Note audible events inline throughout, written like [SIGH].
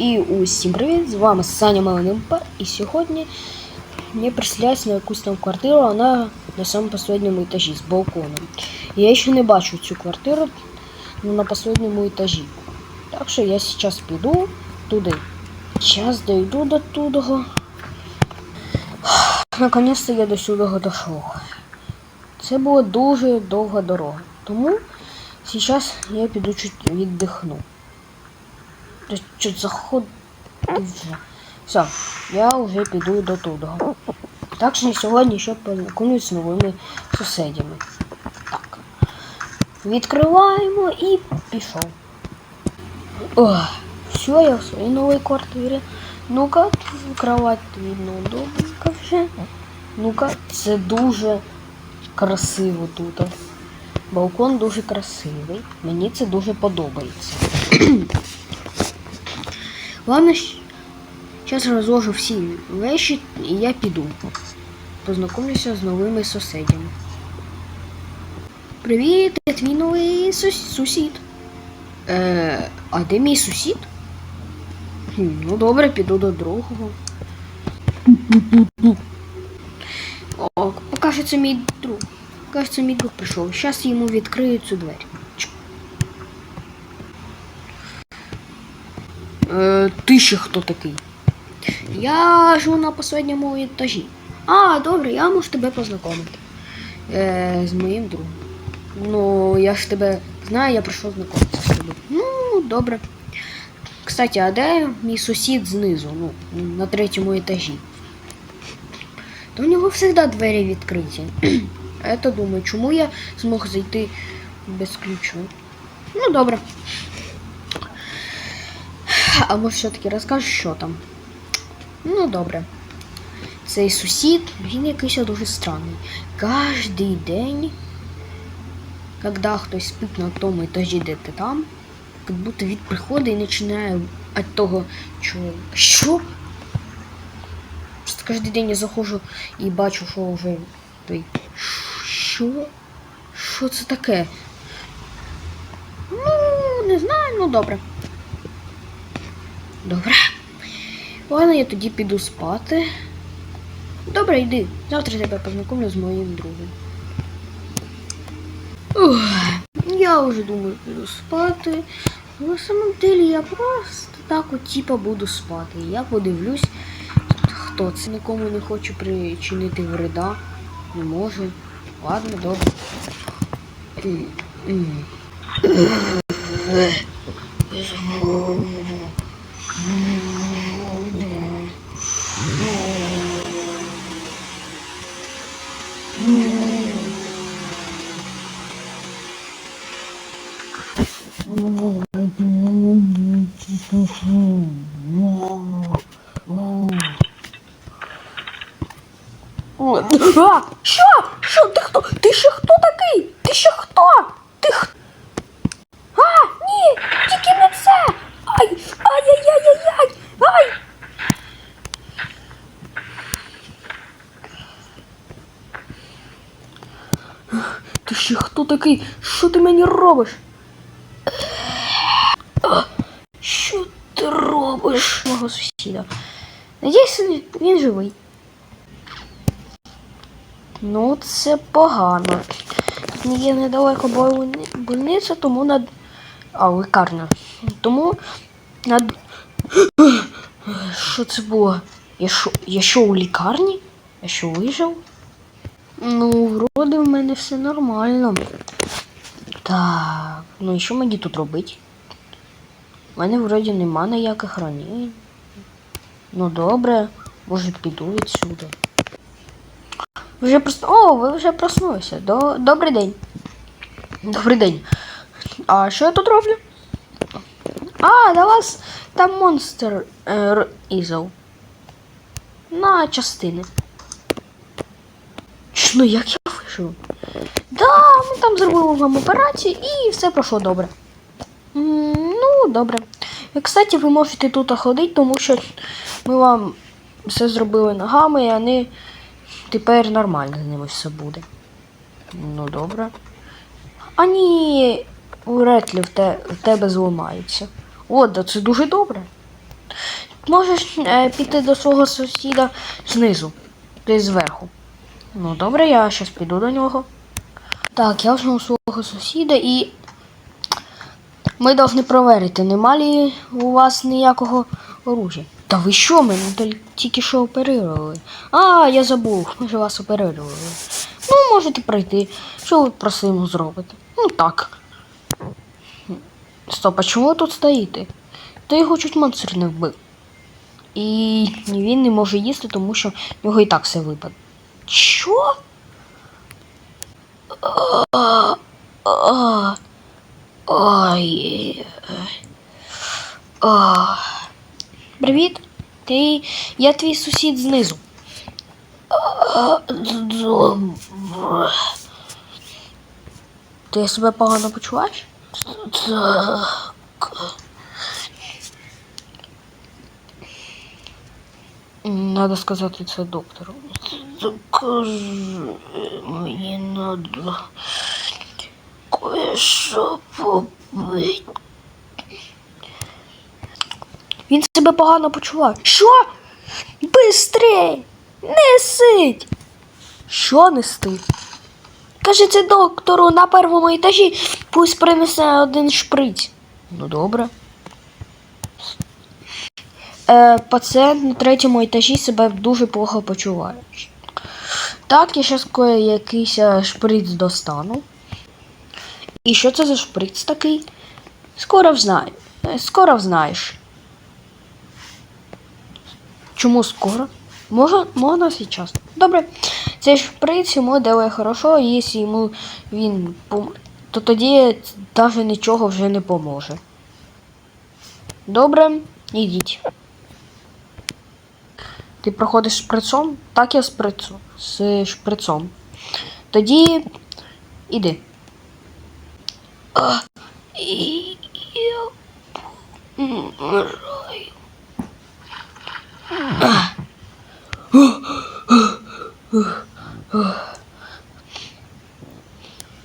І усім привіт! З вами Саня Малинимпа. І сьогодні мені присляється на якусь там квартиру, вона на самому останньому етажі з балконом. Я ще не бачу цю квартиру на останньому етажі. Так що я зараз піду туди. Зараз дойду до туди. Наконець-то я до сюди дійшов. Це була дуже довга дорога. Тому зараз я піду чуть віддихну. Чуть заход вже. Все, я вже піду до того. Так що сьогодні ще познайомлюсь з новими сусідями. Так. Відкриваємо і пішов. Все, я в своїй новій квартирі. Ну-ка, кровать видно удобненько вже. Ну-ка, це дуже красиво тут. Балкон дуже красивий. Мені це дуже подобається. Ладно, зараз розложу всі речі і я піду. Познайомлюся з новими сусідями. Привіт, я твій новий сус- сусід. Е, а де мій сусід? Хм, ну добре, піду до другого. О, покаже це мій друг. Кажеться, мій друг прийшов. Зараз йому відкрию цю двері. Е, ти ще хто такий? Я живу на останньому етажі. А, добре, я можу тебе познайомити. Е, з моїм другом. Ну, я ж тебе знаю, я прийшов знайомитися з тобою. Ну, добре. Кстати, а де мій сусід знизу, ну, на третьому етажі? То у нього завжди двері відкриті. [CLEARS THROAT] Это думаю, чому я змог зайти без ключу? Ну, добре. А може все-таки розкажеш, що там? Ну, добре. Цей сусід, він якийсь дуже странний. Кожний день, коли хтось спить на тому етажі, де ти там, як будто він приходить і починає від того, що. Що? Просто кожен день я заходжу і бачу, що вже той. Що? Що це таке? Ну, не знаю, ну добре. Добре. Ладно, я тоді піду спати. Добре, йди. Завтра тебе познайомлю з моїм другом. Ух, я вже думаю, піду спати. На самом деле я просто так от типа буду спати. Я подивлюсь, хто це нікому не хочу причинити вреда. Не може. Ладно, добре. М. А, що? Що? Ти хто? Ти ще хто такий? Що ти мені робиш? Що ти робиш? Мого сусіда. Надіюсь, він живий. Ну, це погано. Тут є недалеко больни- больниця, тому над. А, лікарня. Тому над. Що це було? Я що, я що у лікарні? Я що вижив? Ну, вроде в мене все нормально. Так, ну і що мені тут робити? У мене вроді нема ніяких ранень. Ну добре, може піду відсюди. Вже прос... О, ви вже проснулися. До... Добрий день. Добрий день. А що я тут роблю? А, до вас там монстр е. На частини. Ну як я вийшов? Да, ми там зробили вам операцію і все пройшло добре. Ну, добре. І, кстати, ви можете тут ходити, тому що ми вам все зробили ногами, і вони тепер нормально з ними все буде. Ну, добре. А ні, вряд ли в, те, в тебе зламаються. О, да це дуже добре. Можеш е, піти до свого сусіда знизу, ти зверху. Ну, добре, я зараз піду до нього. Так, я вже у свого сусіда і. Ми повинні перевірити, нема ли у вас ніякого оружия. Та ви що, ми тільки що оперували. А, я забув, ми ж вас оперували. Ну, можете пройти. Що ви просимо зробити? Ну так. Стоп, а чому ви тут стоїте? Та його чуть монстр не вбив. І він не може їсти, тому що в нього і так все випаде. Ой. Привіт. Ти. Я твій сусід знизу. Ти себе погано почуваєш? Так. Надо сказати це доктору. Закажи, мені надо кое-що побити. Він себе погано почуває. Що? Бистрей! Несить! Що нести? Каже це доктору на першому етажі, пусть принесе один шприць. Ну добре. Е, пацієнт на третьому етажі себе дуже плохо почуває. Так, я зараз якийсь е, шприц достану. І що це за шприц такий? Скоро взнаю. Е, Скоро взнаєш. Чому скоро? Може, можна зараз. Добре. Цей шприц йому дає хорошо, і якщо йому він пом... то тоді навіть нічого вже не поможе. Добре, ідіть. Ти проходиш шприцом? Так я шприцу. З шприцом. Тоді іди. Я помираю.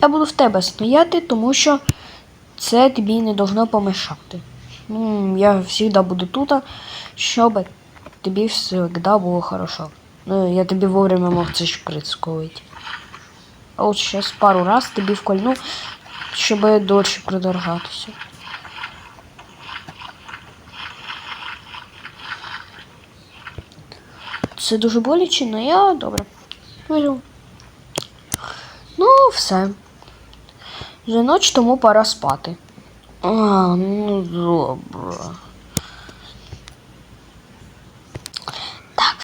Я буду в тебе стояти, тому що це тобі не должно помешати. Ну, я завжди буду тут, щоб тобі завжди було хорошо. Ну, я тобі вовремя мог цей шприц сколити. А от зараз пару раз тобі вкольну, щоб дольше продержатися. Це дуже боляче, але я добре. Вижу. Ну, все. Вже ніч, тому пора спати. А, ну добре. Так.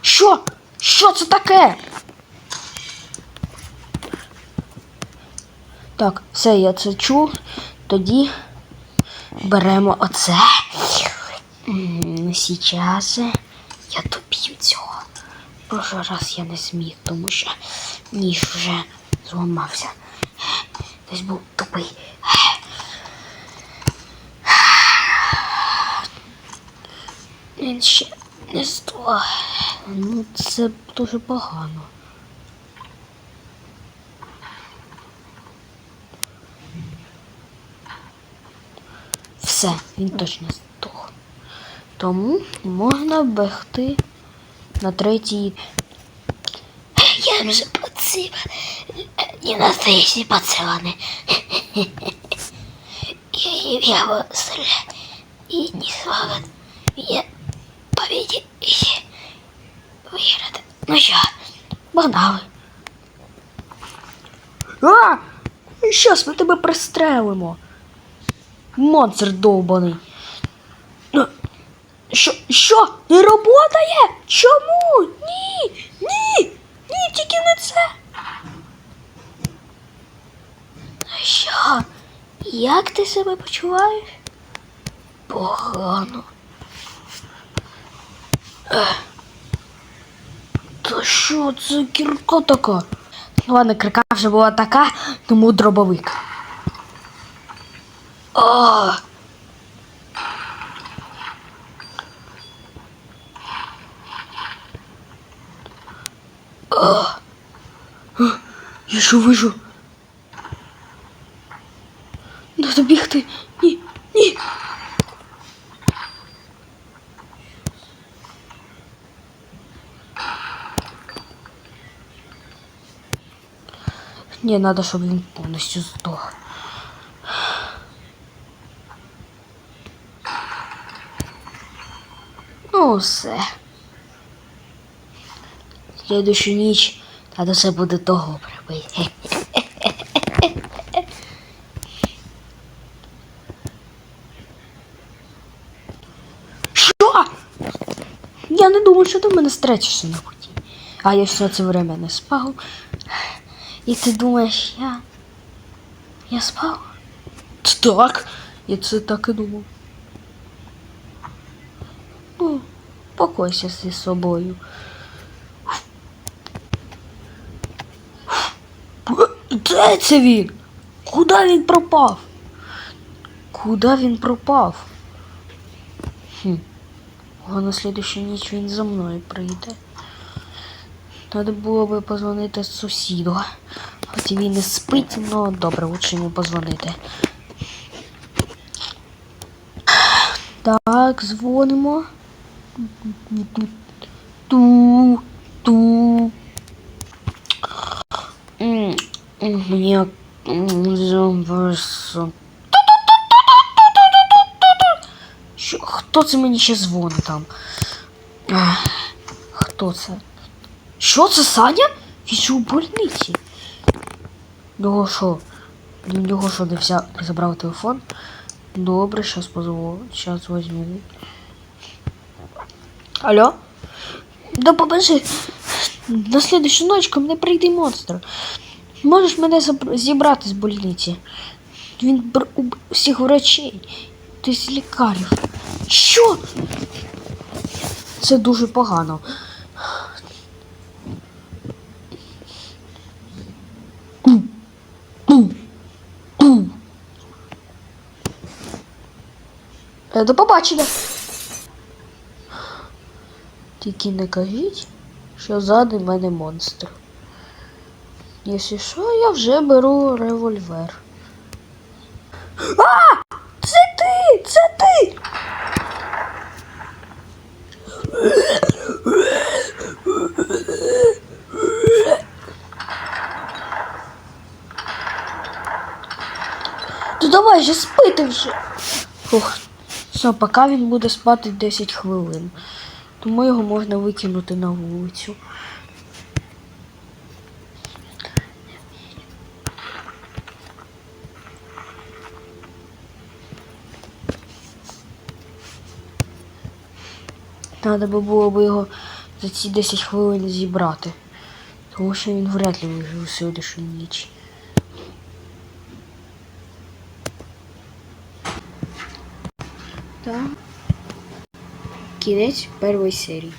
Що? Що це таке? Так, все, я це чув. Тоді беремо оце. Сейчас я доб'ю цього. Прошлий раз я не зміг, тому що ніж вже зламався. Десь був тупий. Він ще не сто. Ну, це дуже погано. Все, він точно здох. Тому можна бегти на третій. Я вже поцила. Не настоящий поцеланы. И я вас и не смогу. Я победи и вирод. Ну що, погнали. А! Щас ми тебе пристрелимо. Монстр довбаний. Ну, Що? Що? Не роботає? Чому? Ні! Ні! Ні, тільки не це. Ну що? Як ти себе почуваєш? Погано. Ех. Та що це кірка така? Ладно, кірка вже була така, тому дробовик. А! А! Я що вижу? Треба бігти. Ні, ні. Ні, треба, щоб він повністю здох. Ну, все. Следующую ніч треба все буде того прибити. Що? Я не думав, що ти в мене стретишся на путі. А я все це время не спав. І ти думаєш, я. Я спав? Так. Я це так і думав. Ну, покойся зі собою. Де це він? Куди він пропав? Куди він пропав? Хм. А на слідущу ніч він за мною прийде. Треба було би позвонити сусіду. Хоч він не спить, але добре, лучше йому позвонити. Так, дзвонимо. Ту, ту. Мені. Що? Хто це мені ще дзвонить там? Хто це? Що це Саня? Він що у больниці? Його що? Його що не взяв, не забрав телефон? Добре, щас позвоню. Щас возьму. Алло? Допоможи. На слідущу ночь ко мене прийде монстр. Можеш мене зібрати з больниці? Він бр- у всіх врачей. Ти з лікарів. Що? Це дуже погано. Е, До побачення. Тільки не кажіть, що ззади мене монстр. Якщо що, я вже беру револьвер. А! Це ти! Це ти! Давай же спити вже. Фух. Все, поки він буде спати 10 хвилин. Тому його можна викинути на вулицю. Треба би було б його за ці 10 хвилин зібрати. Тому що він вряд ли вижив сьогоднішню ніч. Кінець першої серії.